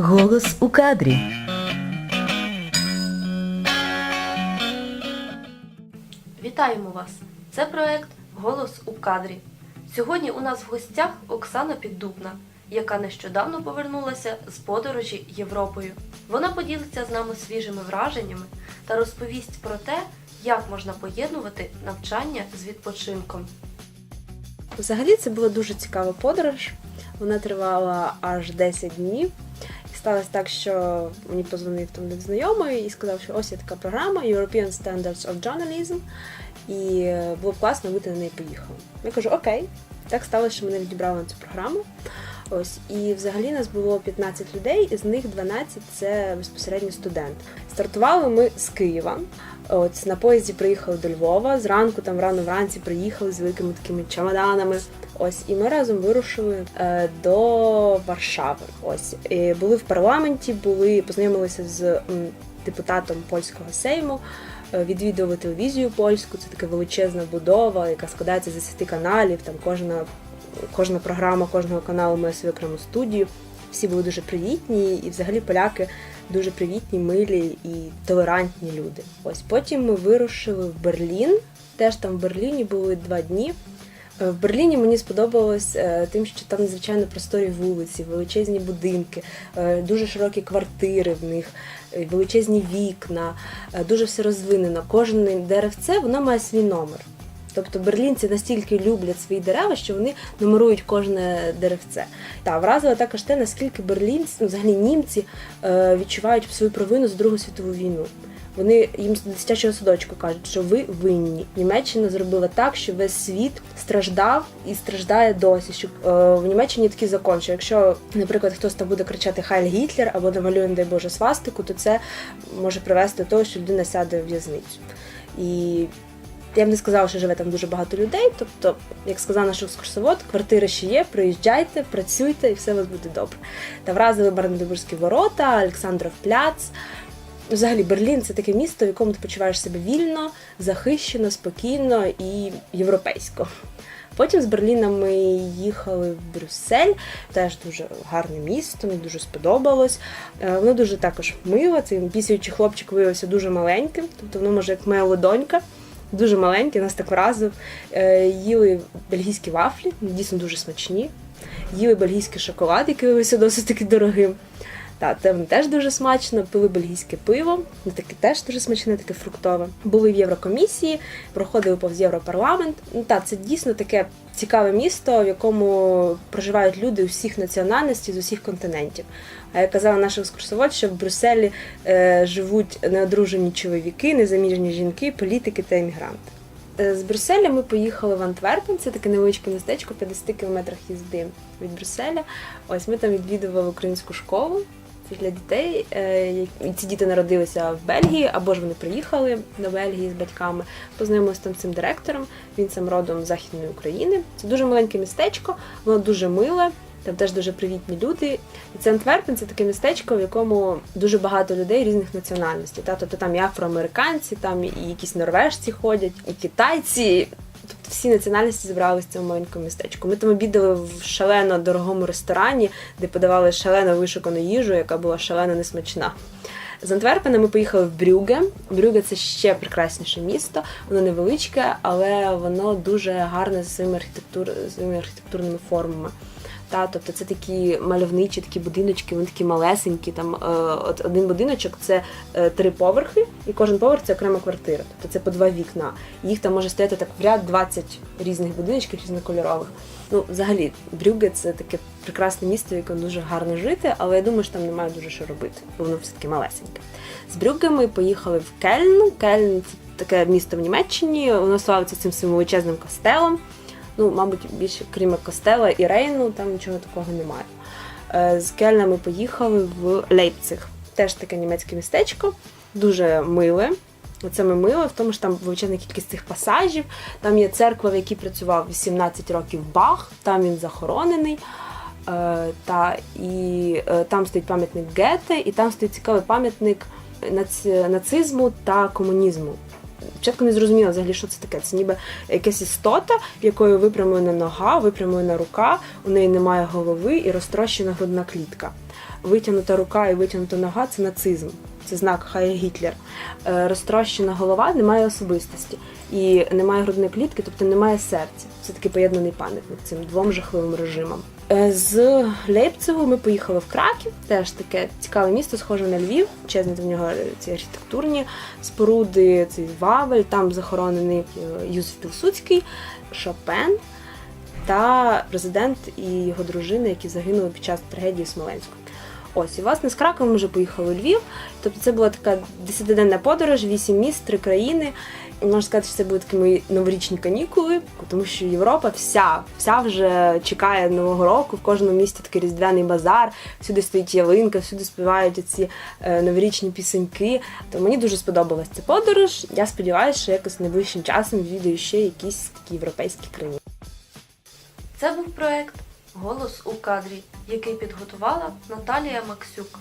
Голос у кадрі. Вітаємо вас! Це проект Голос у кадрі. Сьогодні у нас в гостях Оксана Піддубна, яка нещодавно повернулася з подорожі Європою. Вона поділиться з нами свіжими враженнями та розповість про те, як можна поєднувати навчання з відпочинком. Взагалі це була дуже цікава подорож. Вона тривала аж 10 днів. Сталося так, що мені позвонив там один знайомий і сказав, що ось є така програма European Standards of Journalism, і е, було б класно, ти на неї поїхала. Я кажу, окей. Так сталося, що мене відібрали на цю програму. Ось і взагалі нас було 15 людей, із них 12 це безпосередньо студент. Стартували ми з Києва. От на поїзді приїхали до Львова. Зранку там рано вранці приїхали з великими такими чемоданами. Ось і ми разом вирушили е, до Варшави. Ось і були в парламенті, були познайомилися з м, депутатом польського сейму. е, Відвідували телевізію польську, це така величезна будова, яка складається з 10 каналів. Там кожна кожна програма кожного каналу має свою окрему студію. Всі були дуже привітні, і взагалі поляки дуже привітні, милі і толерантні люди. Ось потім ми вирушили в Берлін. Теж там в Берліні були два дні. Е, В Берліні мені сподобалось е, тим, що там надзвичайно просторі вулиці, величезні будинки, е, дуже широкі квартири в них, величезні вікна, дуже все розвинено. Кожне деревце воно має свій номер. Тобто берлінці настільки люблять свої дерева, що вони нумерують кожне деревце. Та вразило також те, наскільки берлінці, ну, взагалі німці відчувають свою провину за Другу світову війну. Вони їм з дитячого садочку кажуть, що ви винні. Німеччина зробила так, що весь світ страждав і страждає досі. Що е, в Німеччині такий закон, що якщо, наприклад, хтось там буде кричати Хайль Гітлер або намалює, не дай Боже, свастику, то це може привести до того, що людина сяде в в'язницю. І я б не сказала, що живе там дуже багато людей. Тобто, як сказав наш екскурсовод, квартири ще є, приїжджайте, працюйте і все у вас буде добре. Та вразили Бранденбурзькі ворота, Олександров пляц. Взагалі, Берлін це таке місто, в якому ти почуваєш себе вільно, захищено, спокійно і європейсько. Потім з Берліна ми їхали в Брюссель, теж дуже гарне місто, мені дуже сподобалось. Е, Воно дуже також мило, цей пісяючий хлопчик виявився дуже маленьким, тобто воно може як моя ладонька. Дуже маленький, нас так вразив. Е, Їли бельгійські вафлі, дійсно дуже смачні. Їли бельгійський шоколад, який виявився досить таки дорогим. Та, воно теж дуже смачно, пили бельгійське пиво, ну, таке теж дуже смачне, таке фруктове. Були в Єврокомісії, проходили повз Європарламент. Ну так, це дійсно таке цікаве місто, в якому проживають люди усіх національностей з усіх континентів. А як казала наша екскурсовод, що в Брюсселі е, живуть неодружені чоловіки, незаміжні жінки, політики та емігранти. Е, З Брюсселя ми поїхали в Антверпен, це таке невеличке містечко, 50 кілометрах їзди від Брюсселя. Ось ми там відвідували українську школу. Для дітей. Е, Ці діти народилися в Бельгії, або ж вони приїхали до Бельгії з батьками. Познайомилися там з цим директором. Він сам родом з Західної України. Це дуже маленьке містечко, воно дуже миле. Там теж дуже привітні люди. І це Антверпен це таке містечко, в якому дуже багато людей різних національностей. Та? Тобто там і афроамериканці, там і якісь норвежці ходять, і китайці. Всі національності зібралися в цьому маленькому містечку. Ми там обідали в шалено дорогому ресторані, де подавали шалено вишукану їжу, яка була шалено несмачна. З Антверпена ми поїхали в Брюге. Брюге це ще прекрасніше місто. Воно невеличке, але воно дуже гарне за своїми, архітектур... своїми архітектурними формами. Та, тобто це такі мальовничі такі будиночки, вони такі малесенькі. Там е, от один будиночок це е, три поверхи, і кожен поверх це окрема квартира. Тобто це по два вікна. Їх там може стояти так в ряд 20 різних будиночків різнокольорових. Ну, взагалі, Брюгге це таке прекрасне місто, якому дуже гарно жити, але я думаю, що там немає дуже що робити, бо воно все таки малесеньке. З Брюгге ми поїхали в Кельн. Кельн це таке місто в Німеччині, воно славиться цим своїм величезним костелом. Ну, мабуть, більше крім костела і Рейну, там нічого такого немає. Е, З Кельна ми поїхали в Лейпциг. Теж таке німецьке містечко, дуже миле. Оце ми миле, в тому що там величезна кількість цих пасажів. Там є церква, в якій працював 18 років Бах, там він захоронений. Е, Та і е, там стоїть пам'ятник Гете, і там стоїть цікавий пам'ятник нацизму та комунізму. спочатку не зрозуміла взагалі, що це таке. Це ніби якась істота, в якої випрямлена нога, випрямлена рука, у неї немає голови і розтрощена грудна клітка. Витягнута рука і витягнута нога це нацизм. Це знак Хай Гітлер. Е, Розтрощена голова немає особистості і немає грудної клітки, тобто немає серця. Це такий поєднаний пам'ятник цим двом жахливим режимам. Е, З Лейпцигу ми поїхали в Краків, теж таке цікаве місто, схоже на Львів. Чесно, в нього ці архітектурні споруди, цей Вавель, там захоронений е, Юзеф Пілсудський, Шопен та президент і його дружина, які загинули під час трагедії в Смоленську. Ось, і власне з Кракова ми вже поїхали у Львів. Тобто це була така десятиденна подорож, вісім міст, три країни. Можна сказати, що це були такі мої новорічні канікули, тому що Європа вся, вся вже чекає Нового року. В кожному місті такий різдвяний базар, всюди стоїть ялинка, всюди співають ці е, новорічні пісеньки. То мені дуже сподобалась ця подорож. Я сподіваюся, що якось найближчим часом відвідаю ще якісь такі європейські країни. Це був проект Голос у кадрі, який підготувала Наталія Максюк.